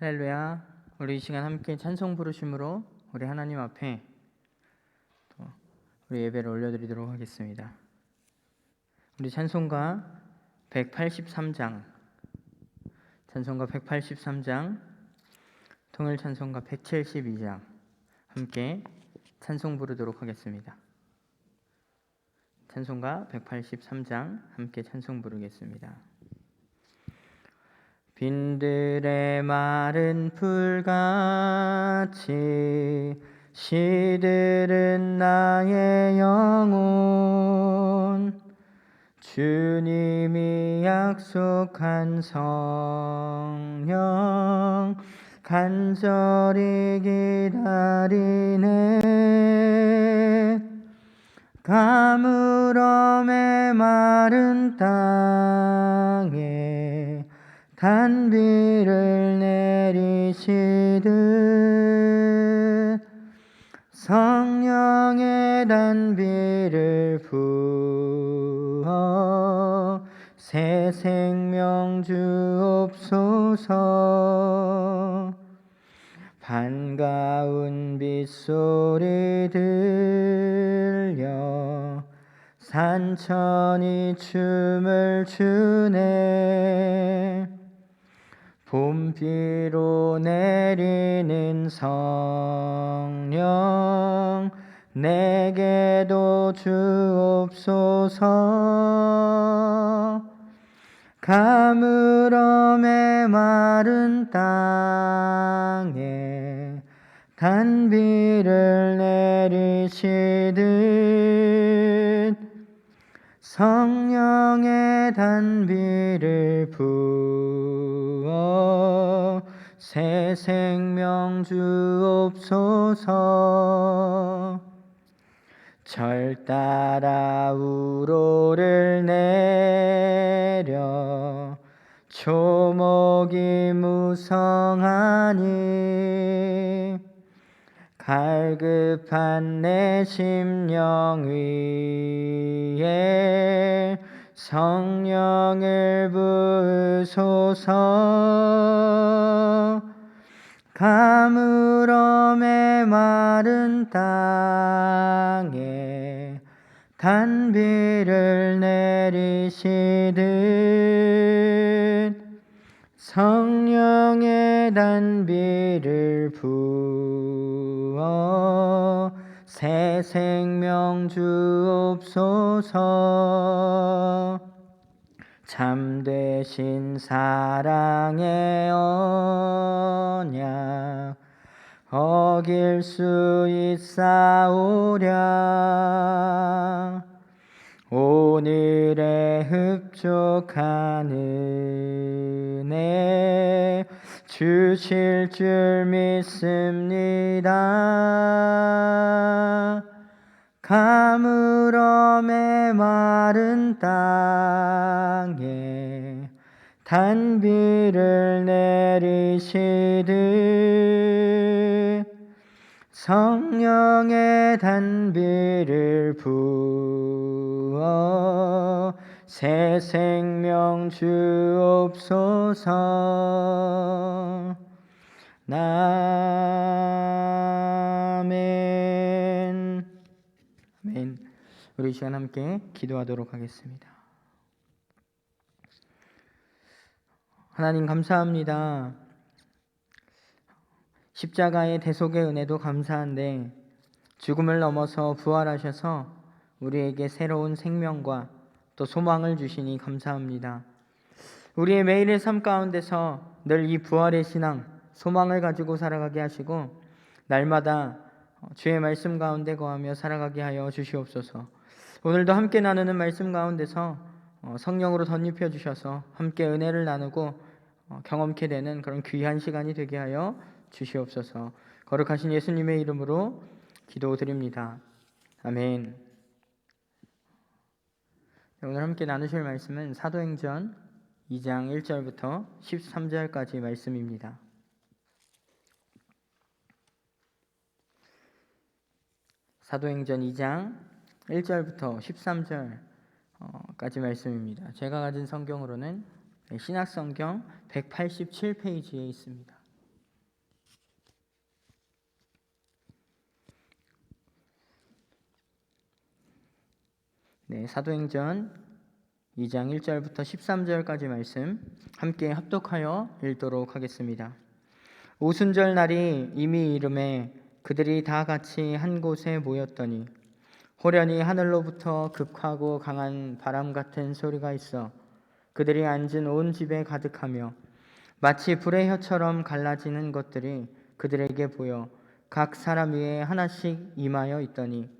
할렐루야. 우리 이 시간 함께 찬송 부르심으로 우리 하나님 앞에 또 우리 예배를 올려드리도록 하겠습니다. 우리 찬송가 183장, 찬송가 183장, 통일 찬송가 172장 함께 찬송 부르도록 하겠습니다. 찬송가 183장 함께 찬송 부르겠습니다. 빈들의 마른 풀같이 시들은 나의 영혼. 주님이 약속한 성령 간절히 기다리네. 가물음의 마른 땅에 단비를 내리시듯 성령의 단비를 부어 새 생명 주옵소서. 반가운 빗소리 들려 산천이 춤을 추네 봄비로 내리는 성령 내게도 주옵소서. 가물음의 마른 땅에 단비를 내리시듯 성령의 단비를 부어 새 생명 주옵소서. 절 따라 우로를 내려 초목이 무성하니 갈급한 내 심령 위에 성령을 부으소서. 가물음의 마른 땅에 단비를 내리시듯 성령의 단비를 부어 새 생명 주옵소서. 참되신 사랑의 언약 어길 수 있사오랴. 오늘의 흡족한 은혜 주실 줄 믿습니다. 가물음의 마른 땅에 단비를 내리시듯 성령의 단비를 부어 새 생명 주옵소서. 아멘. 아멘. 우리 이 시간 함께 기도하도록 하겠습니다. 하나님 감사합니다. 십자가의 대속의 은혜도 감사한데 죽음을 넘어서 부활하셔서 우리에게 새로운 생명과 또 소망을 주시니 감사합니다. 우리의 매일의 삶 가운데서 늘 이 부활의 신앙, 소망을 가지고 살아가게 하시고 날마다 주의 말씀 가운데 거하며 살아가게 하여 주시옵소서. 오늘도 함께 나누는 말씀 가운데서 어, 성령으로 덧입혀 주셔서 함께 은혜를 나누고 어, 경험케 되는 그런 귀한 시간이 되게 하여 주시옵소서. 거룩하신 예수님의 이름으로 기도드립니다. 아멘. 네, 오늘 함께 나누실 말씀은 사도행전 2장 1절부터 13절까지 말씀입니다. 사도행전 2장 1절부터 13절까지 말씀입니다. 제가 가진 성경으로는 신약성경 187페이지에 있습니다. 네, 사도행전 2장 1절부터 13절까지 말씀 함께 합독하여 읽도록 하겠습니다. 오순절 날이 이미 이름에 그들이 다 같이 한 곳에 모였더니 호련히 하늘로부터 극하고 강한 바람 같은 소리가 있어 그들이 앉은 온 집에 가득하며 마치 불의 혀처럼 갈라지는 것들이 그들에게 보여 각 사람 위에 하나씩 임하여 있더니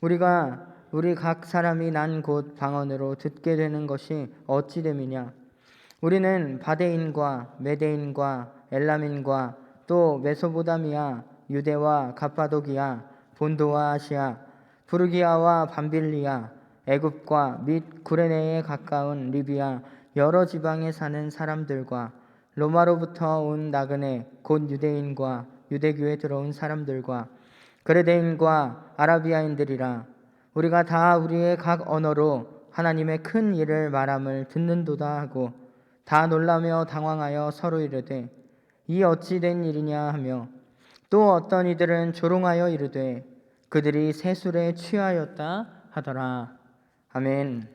우리가 우리 각 사람이 난 곳 방언으로 듣게 되는 것이 어찌 됨이냐? 우리는 바데인과 메데인과 엘람인과 또 메소보다미아 유대와 갑바도기아 본도와 아시아 부르기아와 밤빌리아 애굽과 및 구레네에 가까운 리비아 여러 지방에 사는 사람들과 로마로부터 온 나그네 곧 유대인과 유대교에 들어온 사람들과 그레데인과 아라비아인들이라 우리가 다 우리의 각 언어로 하나님의 큰 일을 말함을 듣는도다 하고 다 놀라며 당황하여 서로 이르되 이 어찌 된 일이냐 하며 또 어떤 이들은 조롱하여 이르되 그들이 세술에 취하였다 하더라 아멘.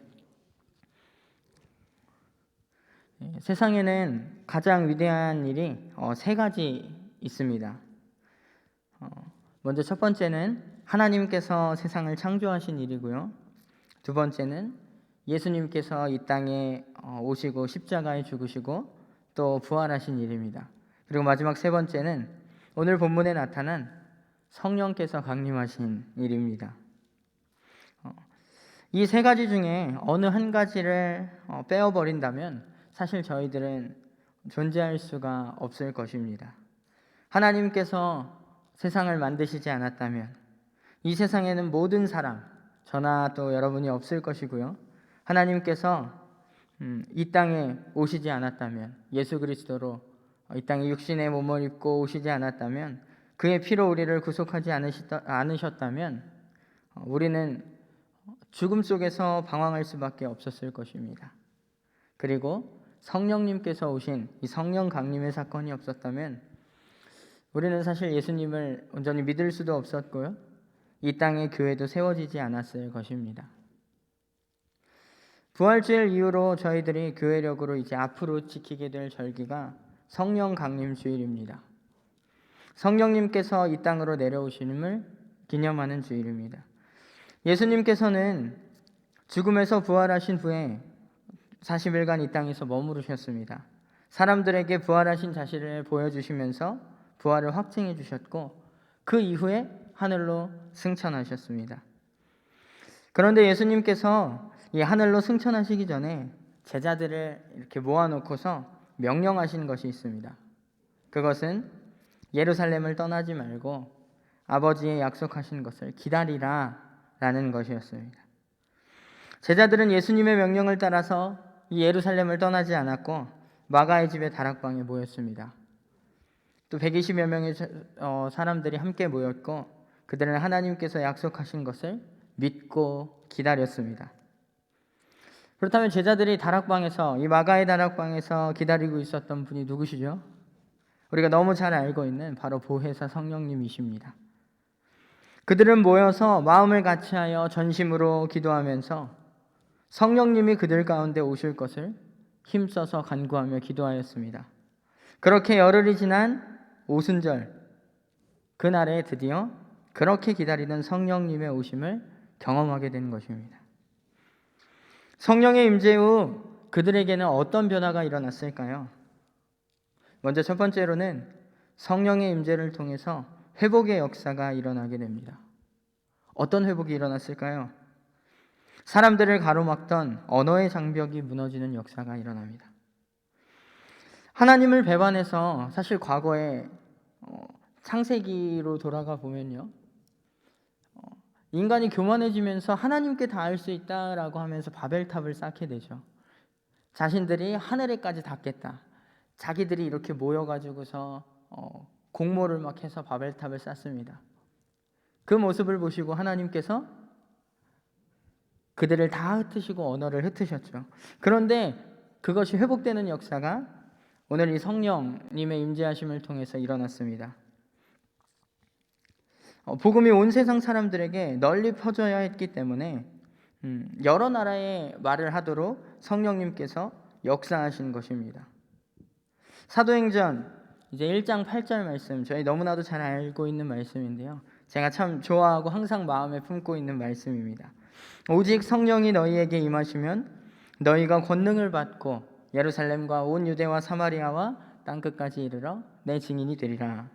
예, 세상에는 가장 위대한 일이 어, 세 가지 있습니다. 어, 먼저 첫 번째는 하나님께서 세상을 창조하신 일이고요. 두 번째는 예수님께서 이 땅에 어, 오시고 십자가에 죽으시고 또 부활하신 일입니다. 그리고 마지막 세 번째는 오늘 본문에 나타난 성령께서 강림하신 일입니다. 이 세 가지 중에 어느 한 가지를 빼어버린다면 사실 저희들은 존재할 수가 없을 것입니다. 하나님께서 세상을 만드시지 않았다면 이 세상에는 모든 사람, 저나 또 여러분이 없을 것이고요. 하나님께서 음, 이 땅에 오시지 않았다면 예수 그리스도로 이 땅에 육신의 몸을 입고 오시지 않았다면 그의 피로 우리를 구속하지 않으셨다면 어, 우리는 죽음 속에서 방황할 수밖에 없었을 것입니다. 그리고 성령님께서 오신 이 성령 강림의 사건이 없었다면 우리는 사실 예수님을 온전히 믿을 수도 없었고요. 이 땅의 교회도 세워지지 않았을 것입니다. 부활주일 이후로 저희들이 교회력으로 이제 앞으로 지키게 될 절기가 성령 강림 주일입니다. 성령님께서 이 땅으로 내려오시는을 기념하는 주일입니다. 예수님께서는 죽음에서 부활하신 후에 40일간 이 땅에서 머무르셨습니다. 사람들에게 부활하신 자신을 보여주시면서 부활을 확증해 주셨고 그 이후에 하늘로 승천하셨습니다. 그런데 예수님께서 이 하늘로 승천하시기 전에 제자들을 이렇게 모아놓고서 명령하신 것이 있습니다. 그것은 예루살렘을 떠나지 말고 아버지의 약속하신 것을 기다리라 라는 것이었습니다. 제자들은 예수님의 명령을 따라서 이 예루살렘을 떠나지 않았고 마가의 집에 다락방에 모였습니다. 또 120여 명의 어, 사람들이 함께 모였고 그들은 하나님께서 약속하신 것을 믿고 기다렸습니다. 그렇다면 제자들이 다락방에서 이 마가의 다락방에서 기다리고 있었던 분이 누구시죠? 우리가 너무 잘 알고 있는 바로 보혜사 성령님이십니다. 그들은 모여서 마음을 같이하여 전심으로 기도하면서 성령님이 그들 가운데 오실 것을 힘써서 간구하며 기도하였습니다. 그렇게 열흘이 지난 오순절 그날에 드디어 그렇게 기다리던 성령님의 오심을 경험하게 된 것입니다. 성령의 임재 후 그들에게는 어떤 변화가 일어났을까요? 먼저 첫 번째로는 성령의 임재를 통해서 회복의 역사가 일어나게 됩니다. 어떤 회복이 일어났을까요? 사람들을 가로막던 언어의 장벽이 무너지는 역사가 일어납니다. 하나님을 배반해서 사실 과거에 어, 창세기로 돌아가 보면요. 어, 인간이 교만해지면서 하나님께 닿을 수 있다라고 하면서 바벨탑을 쌓게 되죠. 자신들이 하늘에까지 닿겠다. 자기들이 이렇게 모여가지고서 어, 공모를 막 해서 바벨탑을 쌓습니다. 그 모습을 보시고 하나님께서 그들을 다 흩으시고 언어를 흩으셨죠. 그런데 그것이 회복되는 역사가 오늘 이 성령님의 임재하심을 통해서 일어났습니다. 어, 복음이 온 세상 사람들에게 널리 퍼져야 했기 때문에 음, 여러 나라의 말을 하도록 성령님께서 역사하신 것입니다. 사도행전 이제 1장 8절 말씀 저희 너무나도 잘 알고 있는 말씀인데요. 제가 참 좋아하고 항상 마음에 품고 있는 말씀입니다. 오직 성령이 너희에게 임하시면 너희가 권능을 받고 예루살렘과 온 유대와 사마리아와 땅 끝까지 이르러 내 증인이 되리라.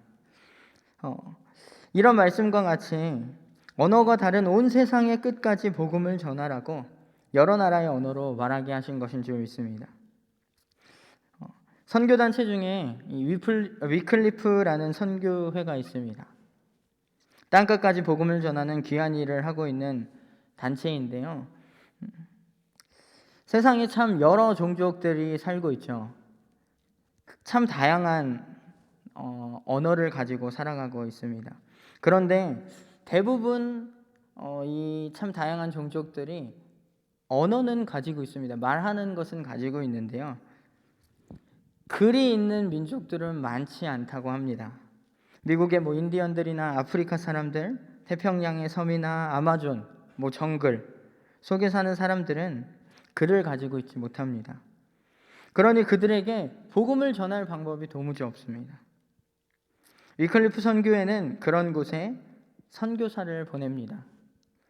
어, 이런 말씀과 같이 언어가 다른 온 세상의 끝까지 복음을 전하라고 여러 나라의 언어로 말하게 하신 것인 줄 믿습니다. 어, 선교단체 중에 이 위플, 위클리프라는 선교회가 있습니다. 땅 끝까지 복음을 전하는 귀한 일을 하고 있는 단체인데요. 음, 세상에 참 여러 종족들이 살고 있죠. 참 다양한 어, 언어를 가지고 살아가고 있습니다. 그런데 대부분 어, 이 참 다양한 종족들이 언어는 가지고 있습니다. 말하는 것은 가지고 있는데요. 글이 있는 민족들은 많지 않다고 합니다. 미국의 뭐 인디언들이나 아프리카 사람들, 태평양의 섬이나 아마존, 뭐 정글 속에 사는 사람들은 글을 가지고 있지 못합니다. 그러니 그들에게 복음을 전할 방법이 도무지 없습니다. 위클리프 선교회는 그런 곳에 선교사를 보냅니다.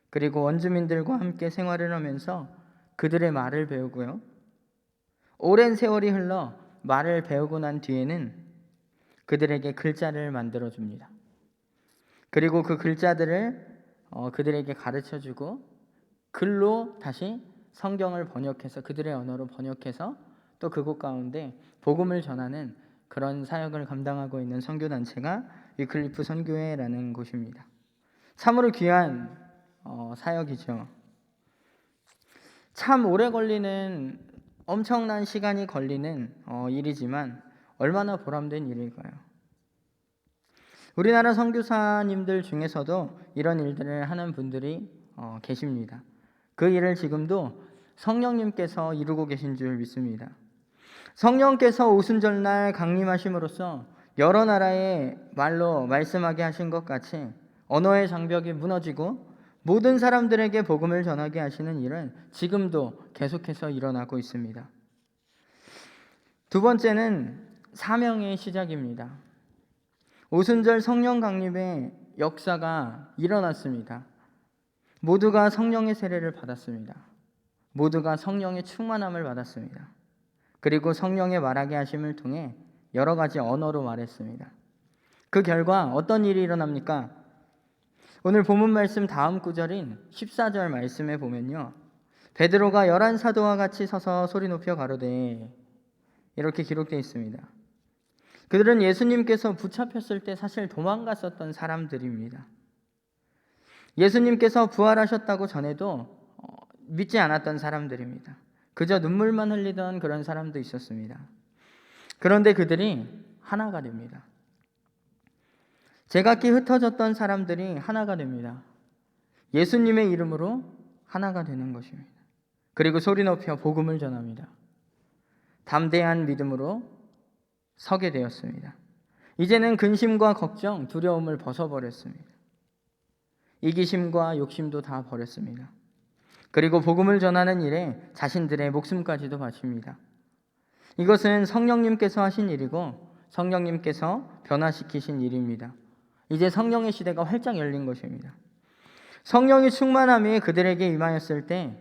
그리고 원주민들과 함께 생활을 하면서 그들의 말을 배우고요. 오랜 세월이 흘러 말을 배우고 난 뒤에는 그들에게 글자를 만들어 줍니다. 그리고 그 글자들을 어, 그들에게 가르쳐 주고 글로 다시 성경을 번역해서 그들의 언어로 번역해서 또 그곳 가운데 복음을 전하는 그런 사역을 감당하고 있는 선교 단체가 위클리프 선교회라는 곳입니다. 참으로 귀한 어, 사역이죠. 참 오래 걸리는 엄청난 시간이 걸리는 어, 일이지만 얼마나 보람된 일일까요? 우리나라 선교사님들 중에서도 이런 일들을 하는 분들이 어, 계십니다. 그 일을 지금도 성령님께서 이루고 계신 줄 믿습니다. 성령께서 오순절날 강림하심으로써 여러 나라의 말로 말씀하게 하신 것 같이 언어의 장벽이 무너지고 모든 사람들에게 복음을 전하게 하시는 일은 지금도 계속해서 일어나고 있습니다. 두 번째는 사명의 시작입니다. 오순절 성령 강림의 역사가 일어났습니다. 모두가 성령의 세례를 받았습니다. 모두가 성령의 충만함을 받았습니다. 그리고 성령의 말하게 하심을 통해 여러 가지 언어로 말했습니다. 그 결과 어떤 일이 일어납니까? 오늘 본문 말씀 다음 구절인 14절 말씀에 보면요. 베드로가 열한 사도와 같이 서서 소리 높여 가로되 이렇게 기록되어 있습니다. 그들은 예수님께서 붙잡혔을 때 사실 도망갔었던 사람들입니다. 예수님께서 부활하셨다고 전해도 어, 믿지 않았던 사람들입니다. 그저 눈물만 흘리던 그런 사람도 있었습니다. 그런데 그들이 하나가 됩니다. 제각기 흩어졌던 사람들이 하나가 됩니다. 예수님의 이름으로 하나가 되는 것입니다. 그리고 소리 높여 복음을 전합니다. 담대한 믿음으로 서게 되었습니다. 이제는 근심과 걱정, 두려움을 벗어버렸습니다. 이기심과 욕심도 다 버렸습니다. 그리고 복음을 전하는 일에 자신들의 목숨까지도 바칩니다. 이것은 성령님께서 하신 일이고 성령님께서 변화시키신 일입니다. 이제 성령의 시대가 활짝 열린 것입니다. 성령이 충만함이 그들에게 임하였을 때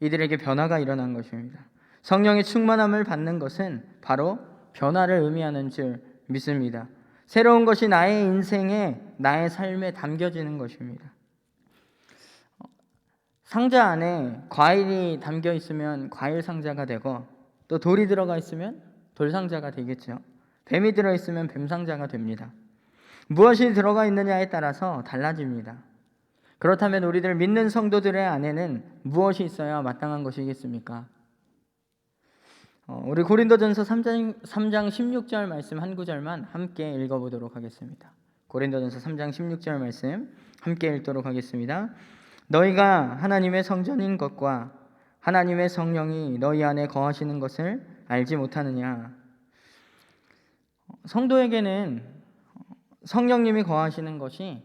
이들에게 변화가 일어난 것입니다. 성령의 충만함을 받는 것은 바로 변화를 의미하는 줄 믿습니다. 새로운 것이 나의 인생에, 나의 삶에 담겨지는 것입니다. 상자 안에 과일이 담겨 있으면 과일 상자가 되고 또 돌이 들어가 있으면 돌 상자가 되겠죠. 뱀이 들어 있으면 뱀 상자가 됩니다. 무엇이 들어가 있느냐에 따라서 달라집니다. 그렇다면 우리들 믿는 성도들의 안에는 무엇이 있어야 마땅한 것이겠습니까? 어, 우리 고린도전서 3장, 3장 16절 말씀 한 구절만 함께 읽어보도록 하겠습니다. 고린도전서 3장 16절 말씀 함께 읽도록 하겠습니다. 너희가 하나님의 성전인 것과 하나님의 성령이 너희 안에 거하시는 것을 알지 못하느냐? 성도에게는 성령님이 거하시는 것이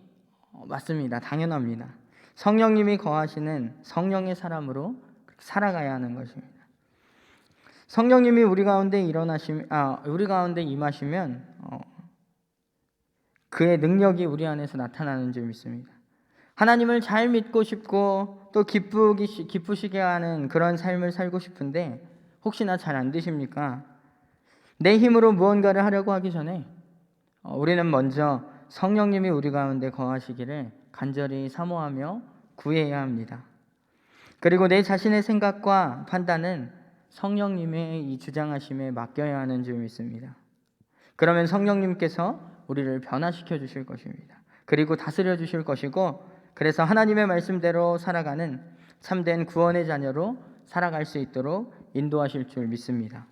맞습니다. 당연합니다. 성령님이 거하시는 성령의 사람으로 살아가야 하는 것입니다. 성령님이 우리 가운데 일어나시면 아 우리 가운데 임하시면 어, 그의 능력이 우리 안에서 나타나는 줄 믿습니다. 하나님을 잘 믿고 싶고 또 기쁘기 기쁘시게 하는 그런 삶을 살고 싶은데 혹시나 잘 안 되십니까? 내 힘으로 무언가를 하려고 하기 전에 어, 우리는 먼저 성령님이 우리 가운데 거하시기를 간절히 사모하며 구해야 합니다. 그리고 내 자신의 생각과 판단은 성령님의 이 주장하심에 맡겨야 하는 줄 믿습니다. 그러면 성령님께서 우리를 변화시켜 주실 것입니다. 그리고 다스려 주실 것이고 그래서 하나님의 말씀대로 살아가는 참된 구원의 자녀로 살아갈 수 있도록 인도하실 줄 믿습니다.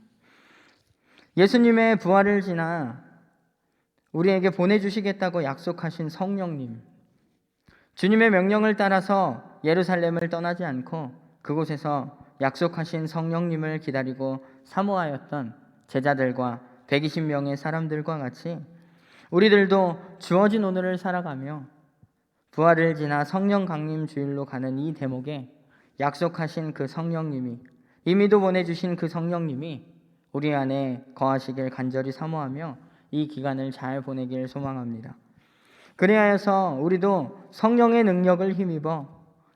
예수님의 부활을 지나 우리에게 보내주시겠다고 약속하신 성령님, 주님의 명령을 따라서 예루살렘을 떠나지 않고 그곳에서 약속하신 성령님을 기다리고 사모하였던 제자들과 120명의 사람들과 같이 우리들도 주어진 오늘을 살아가며 부활을 지나 성령 강림 주일로 가는 이 대목에 약속하신 그 성령님이 이미도 보내주신 그 성령님이 우리 안에 거하시길 간절히 사모하며 이 기간을 잘 보내길 소망합니다. 그리하여서 우리도 성령의 능력을 힘입어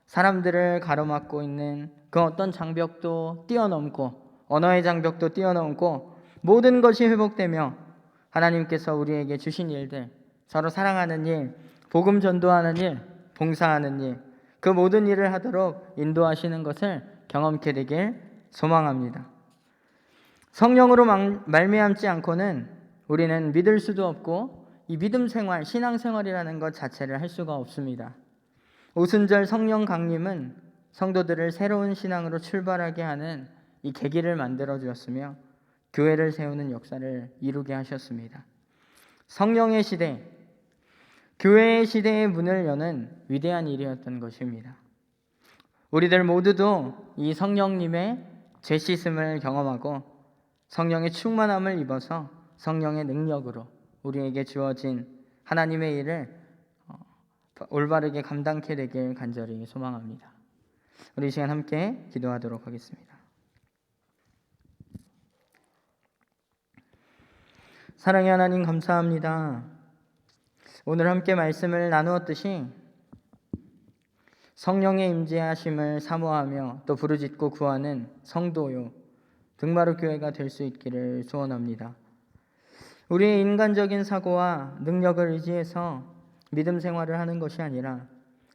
사람들을 가로막고 있는 그 어떤 장벽도 뛰어넘고 언어의 장벽도 뛰어넘고 모든 것이 회복되며 하나님께서 우리에게 주신 일들 서로 사랑하는 일, 복음 전도하는 일, 봉사하는 일, 그 모든 일을 하도록 인도하시는 것을 경험케 되길 소망합니다. 성령으로 말미암지 않고는 우리는 믿을 수도 없고 이 믿음 생활, 신앙 생활이라는 것 자체를 할 수가 없습니다. 오순절 성령 강림은 성도들을 새로운 신앙으로 출발하게 하는 이 계기를 만들어 주었으며 교회를 세우는 역사를 이루게 하셨습니다. 성령의 시대, 교회의 시대의 문을 여는 위대한 일이었던 것입니다. 우리들 모두도 이 성령님의 죄 씻음을 경험하고 성령의 충만함을 입어서 성령의 능력으로 우리에게 주어진 하나님의 일을 어, 올바르게 감당케 되길 간절히 소망합니다. 우리 시간 함께 기도하도록 하겠습니다. 사랑의 하나님 감사합니다. 오늘 함께 말씀을 나누었듯이 성령의 임재하심을 사모하며 또 부르짖고 구하는 성도요 등마루 교회가 될 수 있기를 소원합니다. 우리의 인간적인 사고와 능력을 의지해서 믿음 생활을 하는 것이 아니라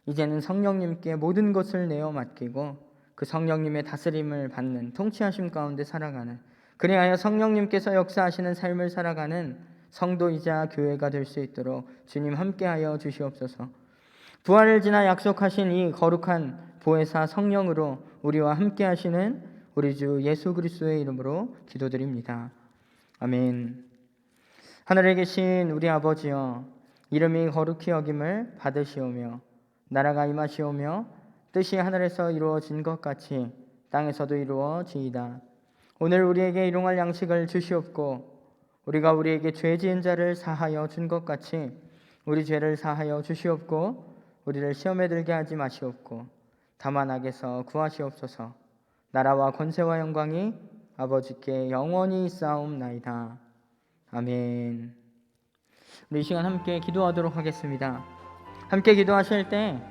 이제는 성령님께 모든 것을 내어 맡기고 그 성령님의 다스림을 받는 통치하심 가운데 살아가는 그리하여 성령님께서 역사하시는 삶을 살아가는 성도이자 교회가 될 수 있도록 주님 함께하여 주시옵소서. 부활을 지나 약속하신 이 거룩한 보혜사 성령으로 우리와 함께하시는 우리 주 예수 그리스도의 이름으로 기도드립니다. 아멘. 하늘에 계신 우리 아버지여 이름이 거룩히 여김을 받으시오며 나라가 임하시오며 뜻이 하늘에서 이루어진 것 같이 땅에서도 이루어지이다. 오늘 우리에게 일용할 양식을 주시옵고 우리가 우리에게 죄 지은 자를 사하여 준 것 같이 우리 죄를 사하여 주시옵고 우리를 시험에 들게 하지 마시옵고 다만 악에서 구하시옵소서. 나라와 권세와 영광이 아버지께 영원히 쌓옵나이다. 아멘. 우리 이 시간 함께 기도하도록 하겠습니다. 함께 기도하실 때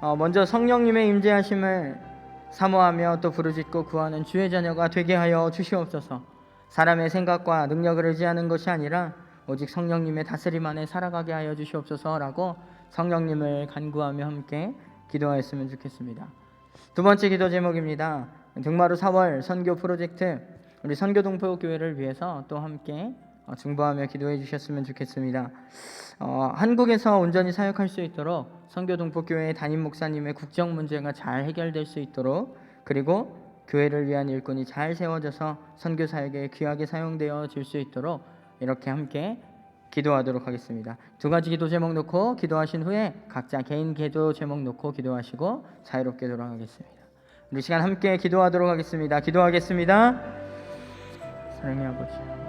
어, 먼저 성령님의 임재하심을 사모하며 또 부르짖고 구하는 주의 자녀가 되게 하여 주시옵소서. 사람의 생각과 능력을 의지하는 것이 아니라 오직 성령님의 다스림 안에 살아가게 하여 주시옵소서라고 성령님을 간구하며 함께 기도하였으면 좋겠습니다. 두 번째 기도 제목입니다. 등마루 4월 선교 프로젝트 우리 선교 동포 교회를 위해서 또 함께 어, 중보하며 기도해 주셨으면 좋겠습니다. 어, 한국에서 온전히 사역할 수 있도록 선교 동포 교회 담임 목사님의 국정 문제가 잘 해결될 수 있도록 그리고 교회를 위한 일꾼이 잘 세워져서 선교 사역에 귀하게 사용되어 질수 있도록 이렇게 함께 기도하도록 하겠습니다. 두 가지 기도 제목 놓고 기도하신 후에 각자 개인 기도 제목 놓고 기도하시고 자유롭게 돌아가겠습니다. 우리 시간 함께 기도하도록 하겠습니다. 기도하겠습니다. 사랑의 아버지.